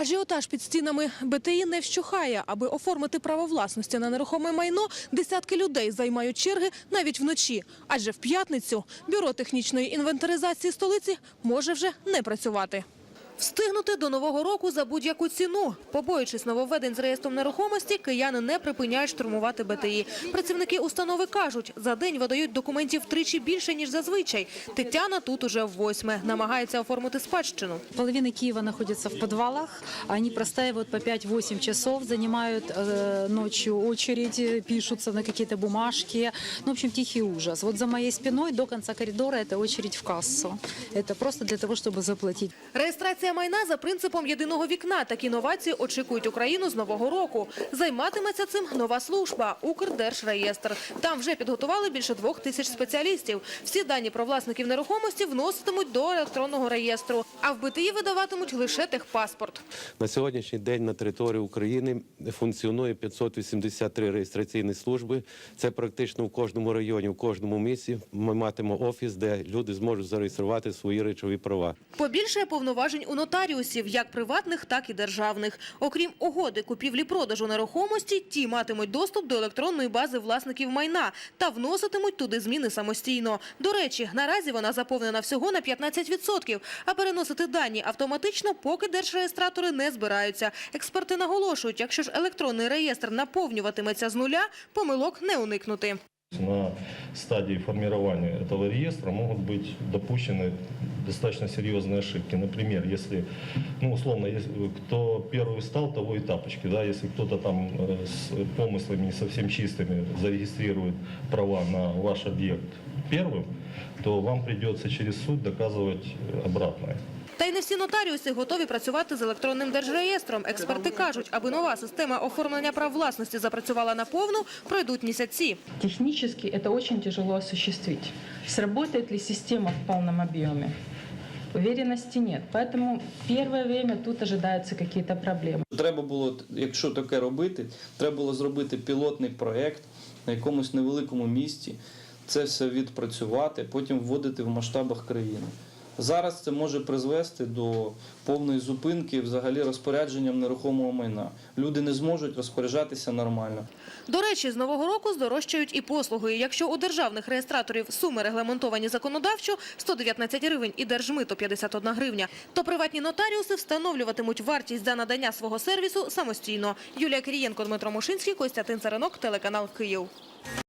Ажіотаж під стінами БТІ не вщухає. Аби оформити право власності на нерухоме майно, десятки людей займають черги навіть вночі. Адже в п'ятницю бюро технічної інвентаризації столиці може вже не працювати. Встигнути до нового року за будь-яку ціну. Побоюючись нововведень з реєстром нерухомості, кияни не припиняють штурмувати БТІ. Працівники установи кажуть, за день видають документів втричі більше, ніж зазвичай. Тетяна тут уже в восьме. Намагається оформити спадщину. Половина Киева находится в подвалах. Они простаивают по 5-8 часов, занимают э, ночью очередь, э, пишутся на какие-то бумажки. Ну, в общем, тихий ужас. Вот за моей спиной до конца коридора это очередь в кассу. Это просто для того, чтобы заплатить. Реєстрація майна за принципом єдиного вікна. Такі новації очікують Україну з нового року. Займатиметься цим нова служба – Укрдержреєстр. Там вже підготували більше двох тисяч спеціалістів. Всі дані про власників нерухомості вноситимуть до електронного реєстру. А в БТІ видаватимуть лише техпаспорт. На сьогоднішній день на території України функціонує 583 реєстраційні служби. Це практично в кожному районі, в кожному місці. Ми матимемо офіс, де люди зможуть зареєструвати свої речові права. Побільшає повноважень у нотаріусів, як приватних, так і державних. Окрім угоди купівлі-продажу нерухомості, ті матимуть доступ до електронної бази власників майна та вноситимуть туди зміни самостійно. До речі, наразі вона заповнена всього на 15%, а переносити дані автоматично, поки держреєстратори не збираються. Експерти наголошують, якщо ж електронний реєстр наповнюватиметься з нуля, помилок не уникнути. На стадии формирования этого реестра могут быть допущены достаточно серьезные ошибки. Например, если, ну, условно, если кто первый встал, того и тапочки. Да? Если кто-то там э, с помыслами не совсем чистыми зарегистрирует права на ваш объект первым, то вам придется через суд доказывать обратное. Та й не всі нотаріуси готові працювати з електронним держреєстром. Експерти кажуть, аби нова система оформлення прав власності запрацювала наповну, пройдуть місяці. Технически это очень тяжело осуществить. Сработает ли система в полном объеме? Уверенности нет. Поэтому первое время тут ожидаются какие-то проблемы. Треба було, якщо таке робити, треба було зробити пілотний проєкт на якомусь невеликому місті, це все відпрацювати, потім вводити в масштабах країни. Зараз це може призвести до повної зупинки взагалі розпорядженням нерухомого майна. Люди не зможуть розпоряджатися нормально. До речі, з нового року здорожчають і послуги. Якщо у державних реєстраторів суми регламентовані законодавчо 119 гривень і держмито 51 гривня, то приватні нотаріуси встановлюватимуть вартість за надання свого сервісу самостійно. Юлія Кирієнко, Дмитро Мушинський, Костянтин Царинок, телеканал Київ.